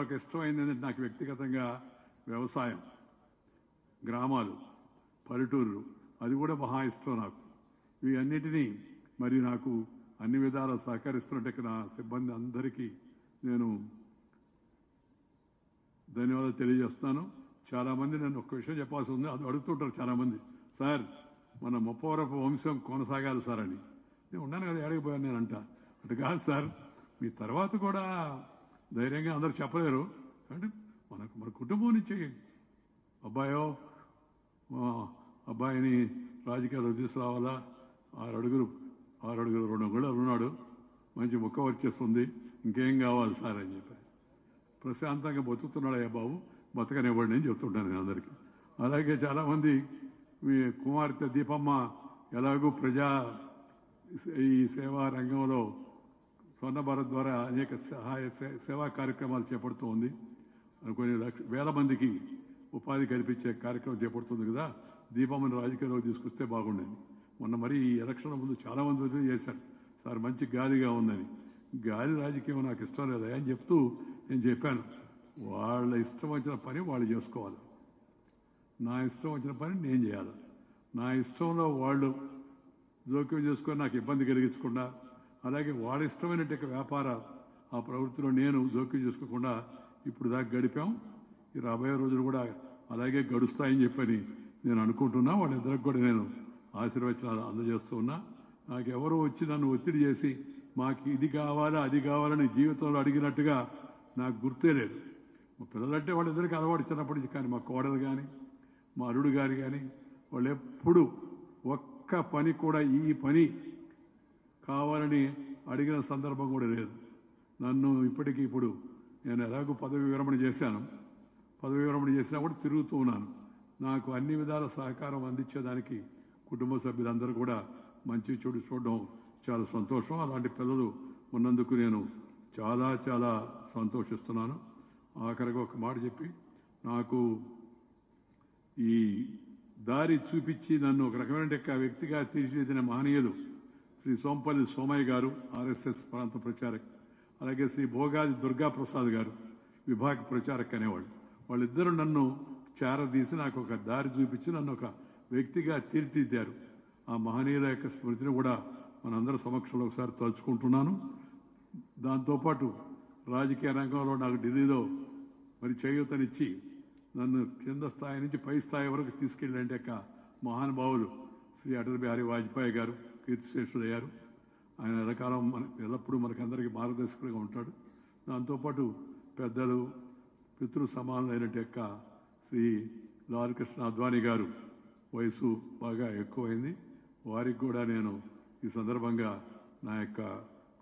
మరొక ఇష్టమైంది ఏంటంటే నాకు వ్యక్తిగతంగా వ్యవసాయం గ్రామాలు పల్లెటూరు అది కూడా మహా ఇష్టం నాకు. ఇవన్నిటినీ మరి నాకు అన్ని విధాలా సహకరిస్తున్నట్టు నా సిబ్బంది అందరికీ నేను ధన్యవాదాలు తెలియజేస్తాను చాలామంది నన్ను ఒక్క విషయం చెప్పాల్సి ఉంది. అది అడుగుతుంటారు చాలామంది. సార్ మన ముప్పవరపు వంశం కొనసాగాలి సార్ అని. నేను ఉన్నాను కదా ఏడకపోయాను నేను అంట అటు కాదు సార్ మీ తర్వాత కూడా ధైర్యంగా అందరూ చెప్పలేరు. అంటే మనకు మన కుటుంబం నుంచి. అబ్బాయో అబ్బాయిని రాజకీయాల్లో తీసుకురావాలా ఆరు అడుగులు ఆరు అడుగులు రెండు అడుగులు ఉన్నాడు మంచి ముక్క వచ్చేస్తుంది ఇంకేం కావాలి సార్ అని చెప్పారు ప్రశాంతంగా బతుకుతున్నాడయ్యా బాబు. బతకనివ్వండి అని చెప్తుంటాను నేను అందరికీ. అలాగే చాలామంది మీ కుమార్తె దీపమ్మ ఎలాగూ ప్రజా ఈ సేవా రంగంలో స్వర్ణ భారత్ ద్వారా అనేక సహాయ సే- సేవా కార్యక్రమాలు చేపడుతూ ఉంది కొన్ని లక్ష వేల మందికి ఉపాధి కల్పించే కార్యక్రమం చేపడుతుంది కదా. దీపమ్మని రాజకీయాల్లో తీసుకొస్తే బాగుండేది. మొన్న మరి ఈ ఎలక్షన్ ముందు చాలా మంది చేశారు. సార్ మంచి గాలిగా ఉందని. గాలి రాజకీయం నాకు ఇష్టం లేదా అని చెప్తూ నేను చెప్పాను. వాళ్ళ ఇష్టం వచ్చిన పని వాళ్ళు చేసుకోవాలి. నా ఇష్టం వచ్చిన పని నేను చేయాలి. నా ఇష్టంలో వాళ్ళు జోక్యం చేసుకొని నాకు ఇబ్బంది కలిగించకుండా అలాగే వాళ్ళ ఇష్టమైనట్టు వ్యాపార ఆ ప్రవృత్తిలో నేను జోక్యం చేసుకోకుండా ఇప్పుడు దాకా గడిపాం. ఈ రాబోయే రోజులు కూడా అలాగే గడుస్తాయని చెప్పని నేను అనుకుంటున్నా. వాళ్ళిద్దరికి కూడా నేను ఆశీర్వచనాలు అందజేస్తూ ఉన్నా. నాకు వచ్చి నన్ను ఒత్తిడి చేసి మాకు ఇది కావాలా అది కావాలని జీవితంలో అడిగినట్టుగా నాకు గుర్తే లేదు. మా పిల్లలంటే వాళ్ళిద్దరికి అలవాటు చిన్నప్పటి నుంచి కానీ మా కోడలు కానీ మా అరుడు గారు కానీ వాళ్ళు ఎప్పుడు ఒక్క పని కూడా ఈ పని కావాలని అడిగిన సందర్భం కూడా లేదు. నన్ను ఇప్పటికీ ఇప్పుడు నేను ఎలాగో పదవి విరమణ చేశాను. పదవి విరమణ చేసినా కూడా తిరుగుతూ ఉన్నాను. నాకు అన్ని విధాల సహకారం అందించేదానికి కుటుంబ సభ్యులందరూ కూడా మంచి చెడు చూడడం చాలా సంతోషం. అలాంటి పిల్లలు ఉన్నందుకు నేను చాలా చాలా సంతోషిస్తున్నాను. ఆఖరిగా ఒక మాట చెప్పి నాకు ఈ దారి చూపించి నన్ను ఒక రకమైన వ్యక్తిగా తీర్చిదిద్దిన మహనీయులు శ్రీ సోంపల్లి సోమయ్య గారు ఆర్ఎస్ఎస్ ప్రాంత ప్రచారక్ అలాగే శ్రీ భోగాది దుర్గా ప్రసాద్ గారు విభాగ ప్రచారక్ అనేవాళ్ళు. వాళ్ళిద్దరూ నన్ను చేరదీసి నాకు ఒక దారి చూపించి నన్ను ఒక వ్యక్తిగా తీర్చిదిద్దారు. ఆ మహనీయుల యొక్క స్మృతిని కూడా మనందరి సమక్షంలో ఒకసారి తలుచుకుంటున్నాను. దాంతోపాటు రాజకీయ రంగంలో నాకు ఢిల్లీలో మరి చేయూతనిచ్చి నన్ను కింద స్థాయి నుంచి పై స్థాయి వరకు తీసుకెళ్ళంటే యొక్క మహానుభావులు శ్రీ అటల్ బిహారీ వాజ్పేయి గారు కీర్తిశ్రేష్ఠుడయ్యారు ఆయన ఎల్లకాలం మన ఎల్లప్పుడూ మనకందరికీ మార్గదర్శకుడిగా ఉంటాడు. దాంతోపాటు పెద్దలు పితృ సమానులైనట్టు యొక్క శ్రీ లాల్ కృష్ణ అద్వానీ గారు వయసు బాగా ఎక్కువైంది. వారికి కూడా నేను ఈ సందర్భంగా నా యొక్క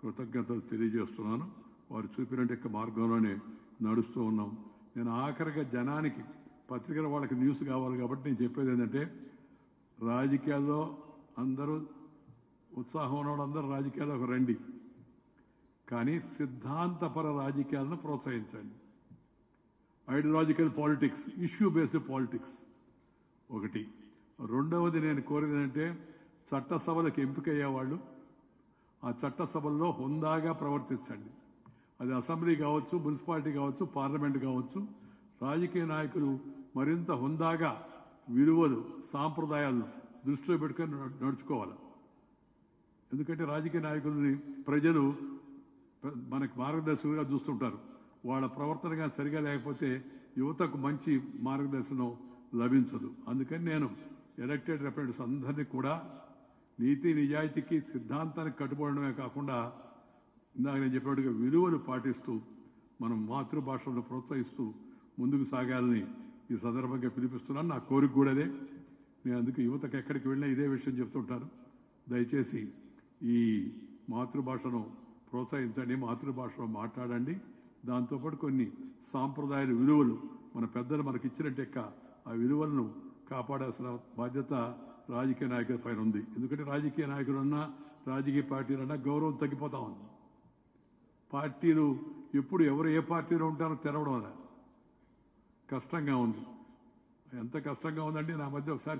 కృతజ్ఞతలు తెలియజేస్తున్నాను. వారు చూపినట్టు యొక్క మార్గంలోనే నడుస్తూ ఉన్నాం. నేను ఆఖరిగా జనానికి పత్రికల వాళ్ళకి న్యూస్ కావాలి కాబట్టి నేను చెప్పేది ఏంటంటే రాజకీయాల్లో అందరూ ఉత్సాహం ఉన్నవాడు అందరూ రాజకీయాల్లోకి రండి. కానీ సిద్ధాంతపర రాజకీయాలను ప్రోత్సహించండి. Ideological politics issue based politics. ఒకటి. రెండవది నేను కోరేది ఏంటంటే చట్టసభలకు ఎంపికయ్యే వాళ్ళు ఆ చట్టసభల్లో హుందాగా ప్రవర్తించండి. అది అసెంబ్లీ కావచ్చు మున్సిపాలిటీ కావచ్చు పార్లమెంట్ కావచ్చు రాజకీయ నాయకులు మరింత హుందాగా విలువలు సాంప్రదాయాలను దృష్టిలో పెట్టుకొని నడుచుకోవాలి. ఎందుకంటే రాజకీయ నాయకులని ప్రజలు ప్ర- మనకు మార్గదర్శకులుగా చూస్తుంటారు. వాళ్ళ ప్రవర్తన సరిగా లేకపోతే యువతకు మంచి మార్గదర్శనం లభించదు. అందుకని నేను ఎలక్టెడ్ రిప్రజెంటేటివ్స్ అందరినీ కూడా నీతి నిజాయితీకి సిద్ధాంతానికి కట్టుబడమే కాకుండా ఇందాక నేను చెప్పినట్టుగా విలువలు పాటిస్తూ మనం మాతృభాషలను ప్రోత్సహిస్తూ ముందుకు సాగాలని ఈ సందర్భంగా పిలిపిస్తున్నాను. నా కోరిక కూడా అదే. నేను అందుకు యువతకు ఎక్కడికి వెళ్ళినా ఇదే విషయం చెప్తుంటాను. దయచేసి ఈ మాతృభాషను ప్రోత్సహించండి మాతృభాషలో మాట్లాడండి. దాంతోపాటు కొన్ని సాంప్రదాయాల విలువలు మన పెద్దలు మనకి ఇచ్చినట్టు యొక్క ఆ విలువలను కాపాడాల్సిన బాధ్యత రాజకీయ నాయకుల పైన ఉంది. ఎందుకంటే రాజకీయ నాయకులన్నా రాజకీయ పార్టీలన్నా గౌరవం తగ్గిపోతా ఉంది. పార్టీలు ఎప్పుడు ఎవరు ఏ పార్టీలో ఉంటారో తెరవడం అలా కష్టంగా ఉంది. ఎంత కష్టంగా ఉందంటే నా మధ్య ఒకసారి